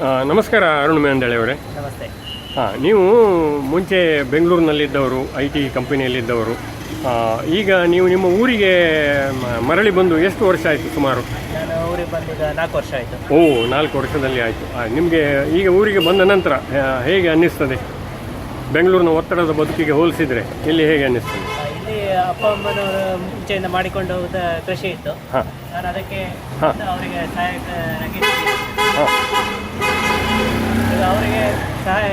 ನಮಸ್ಕಾರ ಅರುಣ್ ಮೇಂದಳೆ ಅವರೇ. ನಮಸ್ತೆ. ಹಾಂ ನೀವು ಮುಂಚೆ ಬೆಂಗಳೂರಿನಲ್ಲಿದ್ದವರು ಐ ಟಿ ಕಂಪನಿಯಲ್ಲಿದ್ದವರು. ಈಗ ನೀವು ನಿಮ್ಮ ಊರಿಗೆ ಮರಳಿ ಬಂದು ಎಷ್ಟು ವರ್ಷ ಆಯಿತು ಸುಮಾರು? ನಾನು ಊರಿಗೆ ಬಂದಿದ್ದ ನಾಲ್ಕು ವರ್ಷ ಆಯಿತು. ಓ ನಾಲ್ಕು ವರ್ಷದಲ್ಲಿ ಆಯಿತು. ನಿಮಗೆ ಈಗ ಊರಿಗೆ ಬಂದ ನಂತರ ಹೇಗೆ ಅನ್ನಿಸ್ತದೆ? ಬೆಂಗಳೂರಿನ ಒತ್ತಡದ ಬದುಕಿಗೆ ಹೋಲಿಸಿದರೆ ಇಲ್ಲಿ ಹೇಗೆ ಅನ್ನಿಸ್ತದೆ? ಇಲ್ಲಿ ಅಪ್ಪ ಅಮ್ಮನವರು ಮುಂಚೆಯಿಂದ ಮಾಡಿಕೊಂಡು ಹೋದ ಕೃಷಿ ಇತ್ತು. ಹಾಂ. ನಾನು ಅದಕ್ಕೆ. ಅವರಿಗೆ ಸಹಾಯಕ ಹಾಂ.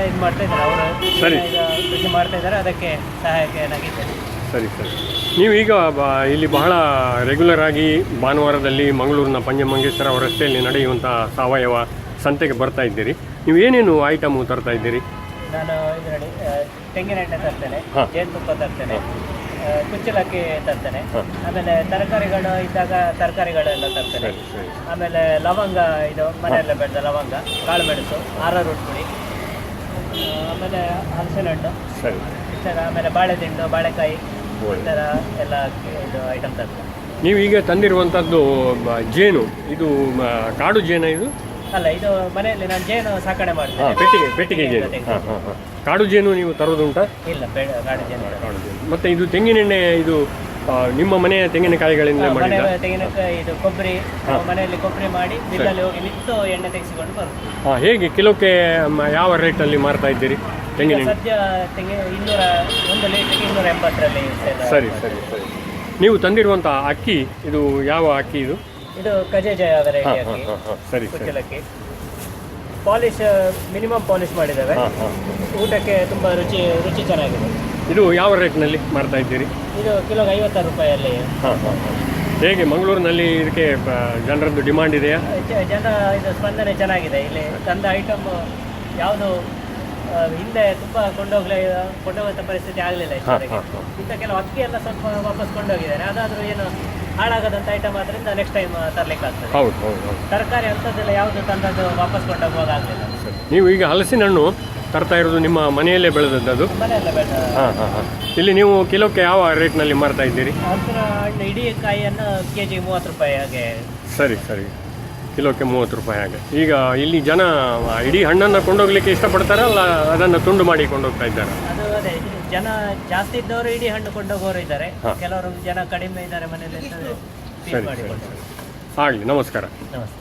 ಇದು ಮಾಡ್ತಾ ಇದ್ದಾರೆ ಅವರು ಸರಿ. ಕೃಷಿ ಮಾಡ್ತಾ ಇದ್ದಾರೆ ಅದಕ್ಕೆ ಸಹಾಯಕನಾಗಿದ್ದೇನೆ ಸರಿ ಸರಿ. ನೀವು ಈಗ ಬ- ಇಲ್ಲಿ ಬಹಳ ರೆಗ್ಯುಲರ್ ಆಗಿ ಭಾನುವಾರದಲ್ಲಿ ಮಂಗಳೂರಿನ ಅವರ ರಸ್ತೆಯಲ್ಲಿ ನಡೆಯುವಂಥ ಸಾವಯವ ಸಂತೆಗೆ ಬರ್ತಾ ಇದ್ದೀರಿ. ನೀವು ಏನೇನು ಐಟಮು ತರ್ತಾ ಇದ್ದೀರಿ? ನಾನು ಇದರಲ್ಲಿ ಆ, ತೆಂಗಿನ ಎಣ್ಣೆ ತರ್ತೇನೆ ಹಾ. ಜೇನುತುಪ್ಪ ತರ್ತೇನೆ ಆ, ಕುಚ್ಚಲಕ್ಕಿ ತರ್ತೇನೆ ಹಾ. ಆಮೇಲೆ ತರಕಾರಿಗಳು ಇದ್ದಾಗ ತರಕಾರಿಗಳೆಲ್ಲ ತರ್ತೇನೆ. ಸರಿ ಸರಿ. ಆಮೇಲೆ ಲವಂಗ ಇದು ಮನೆಯಲ್ಲೇ ಬೆಳೆದ ಲವಂಗ ಕಾಳು ಮೆಣಸು ಆರ ಪುಡಿ ಆಮೇಲೆ ಹಲಸಿನ ಹಣ್ಣು ಸರಿ. ಈ ಥರ ಆಮೇಲೆ ಬಾಳೆದಿಂಡು ಬಾಳೆಕಾಯಿ ಈ. ಥರ ಎಲ್ಲ ಇದು ಐಟಮ್ ತರ್ತಾರೆ. ನೀವು ಈಗ ತಂದಿರುವಂಥದ್ದು ಜೇನು. ಇದು ಮ, ಕಾಡು ಜೇನ ಇದು? ಅಲ್ಲ ಇದು ಮನೆಯಲ್ಲಿ ನಾನು ಜೇನು ಸಾಕಣೆ ಮಾಡ್ತೀನಿ. ಮಾಡ್ತೇನೆ ಪೆಟ್ಟಿಗೆ ಪೆಟ್ಟಿಗೆ ಜೇನು. ಜೊತೆಗೆ. ಹಾಂ ಹಾಂ ಹಾಂ. ಕಾಡು ಜೇನು ನೀವು ತರೋದುಂಟಾ ಇಲ್ಲ ಬೇಡ ಗಾಡಿ ಜೇನು ಇಲ್ಲ. ಕಾಡು ಜೇನು. ಮತ್ತೆ ಇದು ತೆಂಗಿನೆಣ್ಣೆ ಇದು ನಿಮ್ಮ ಮನೆಯ ತೆಂಗಿನಕಾಯಿಗಳಿಂದ ಮಾಡಿದ ತೆಂಗಿನಕಾಯಿ ಇದು ಕೊಬ್ಬರಿ ಮನೆಯಲ್ಲಿ ಕೊಬ್ಬರಿ ಮಾಡಿ ಬಿಲ್ಲಲ್ಲಿ ಹೋಗಿ ನಿಂತು ಎಣ್ಣೆ ತೆಗೆಸಿಕೊಂಡು ಬರುತ್ತೆ ಹಾಂ ಹೇಗೆ ಕಿಲೋಕ್ಕೆ ಮ, ಯಾವ ರೇಟಲ್ಲಿ ಮಾರ್ತಾ ಇದ್ದೀರಿ ತೆಂಗಿನ ಸದ್ಯ ತೆಂಗಿನ ಇನ್ನೂರ ಒಂದು ಲೀಟರ್ಗೆ ಇನ್ನೂರ ಎಂಬತ್ತರಲ್ಲಿ ಸರಿ ಸರಿ ಸರಿ. ನೀವು ತಂದಿರುವಂಥ ಅಕ್ಕಿ ಇದು ಯಾವ ಅಕ್ಕಿ ಇದು? ಇದು ಕಜೇಜಯ ವೆರೈಟಿ ಹಾಂ ಹಾಂ ಹಾಂ ಹಾಂ. ಸರಿ ಸರಿ. ಕುಚ್ಚಲಕ್ಕಿ. ಪಾಲಿಶ್ ಮಿನಿಮಮ್ ಪಾಲಿಶ್ ಮಾಡಿದ್ದೇವೆ. ಹಾಂ ಹಾಂ. ಊಟಕ್ಕೆ ತುಂಬ ರುಚಿ ರುಚಿ ಚೆನ್ನಾಗಿದೆ. ಇದು ಯಾವ ರೇಟ್ನಲ್ಲಿ ಮಾರ್ತಾ ಇದ್ದೀರಿ? ಇದು ಕಿಲೋಗೆ ಐವತ್ತಾರು ರೂಪಾಯಲ್ಲಿ ಹಾಂ ಹಾಂ ಹಾಂ. ಹೇಗೆ ಮಂಗಳೂರಿನಲ್ಲಿ ಇದಕ್ಕೆ ಜನರದ್ದು ಡಿಮಾಂಡ್ ಇದೆಯಾ? ಜ- ಜನ ಇದು ಸ್ಪಂದನೆ ಚೆನ್ನಾಗಿದೆ. ಇಲ್ಲಿ ತಂದ ಐಟಮ್ ಯಾವುದು ಹಿಂದೆ ತುಂಬ ಕೊಂಡೋಗ್ಲೇ ಕೊಂಡೋಗುವಂಥ ಪರಿಸ್ಥಿತಿ ಆಗಲಿಲ್ಲ ಹಾಂ ಇಷ್ಟವರೆಗೆ ಹಾಂ ಹಾಂ. ಇಂಥ ಕೆಲವು ಅಕ್ಕಿ ಎಲ್ಲ ಸ್ವಲ್ಪ ವಾಪಸ್ ಕೊಂಡೋಗಿದ್ದಾರೆ. ಅದಾದರೂ ಏನು ಹಾಳಾಗದಂಥ ಐಟಮ್ ಆದ್ರಿಂದ ನೆಕ್ಸ್ಟ್ ಟೈಮ್ ತರಲಿಕ್ಕೆ ಆಗ್ತದೆ ಹೌದು ಹೌದು ಹೌದು. ತರಕಾರಿ ಅಂಥದ್ದೆಲ್ಲ ಯಾವುದು ತಂದದ್ದು ವಾಪಸ್ ಕೊಂಡೋಗುವಾಗ ಆಗಲಿಲ್ಲ. ನೀವು ಈಗ ಹಲಸಿನ ಹಣ್ಣು ತರ್ತಾ ಇರೋದು ನಿಮ್ಮ ಮನೆಯಲ್ಲೇ ಬೆಳೆದದ್ದು ಹಾಂ ಹಾಂ ಹಾಂ. ಇಲ್ಲಿ ನೀವು ಕಿಲೋಕ್ಕೆ ಯಾವ ರೇಟ್ನಲ್ಲಿ ಮಾರ್ತಾ ಇದ್ದೀರಿ? ಇಡೀ ಕಾಯಿಯನ್ನು ಕೆ ಜಿ ಮೂವತ್ತು ರೂಪಾಯಿ ಹಾಗೆ. ಸರಿ ಸರಿ. ಕಿಲೋಕ್ಕೆ ಮೂವತ್ತು ರೂಪಾಯಿ ಹಾಗೆ. ಈಗ ಇಲ್ಲಿ ಜನ ಇಡೀ ಹಣ್ಣನ್ನು ಕೊಂಡೋಗ್ಲಿಕ್ಕೆ ಇಷ್ಟಪಡ್ತಾರ ಅಲ್ಲ ಅದನ್ನು ತುಂಡು ಮಾಡಿ ಕೊಂಡೋಗ್ತಾ ಇದ್ದಾರೆ? ಅದು ಅದೇ ಜನ ಜಾಸ್ತಿ ಇದ್ದವರು ಇಡೀ ಹಣ್ಣು ಕೊಂಡೋಗೋರು ಇದ್ದಾರೆ. ಕೆಲವರು ಜನ ಕಡಿಮೆ ಇದ್ದಾರೆ ಮನೆಯಲ್ಲಿ ಸರಿ ಆಗಲಿ ನಮಸ್ಕಾರ. ನಮಸ್ತೆ.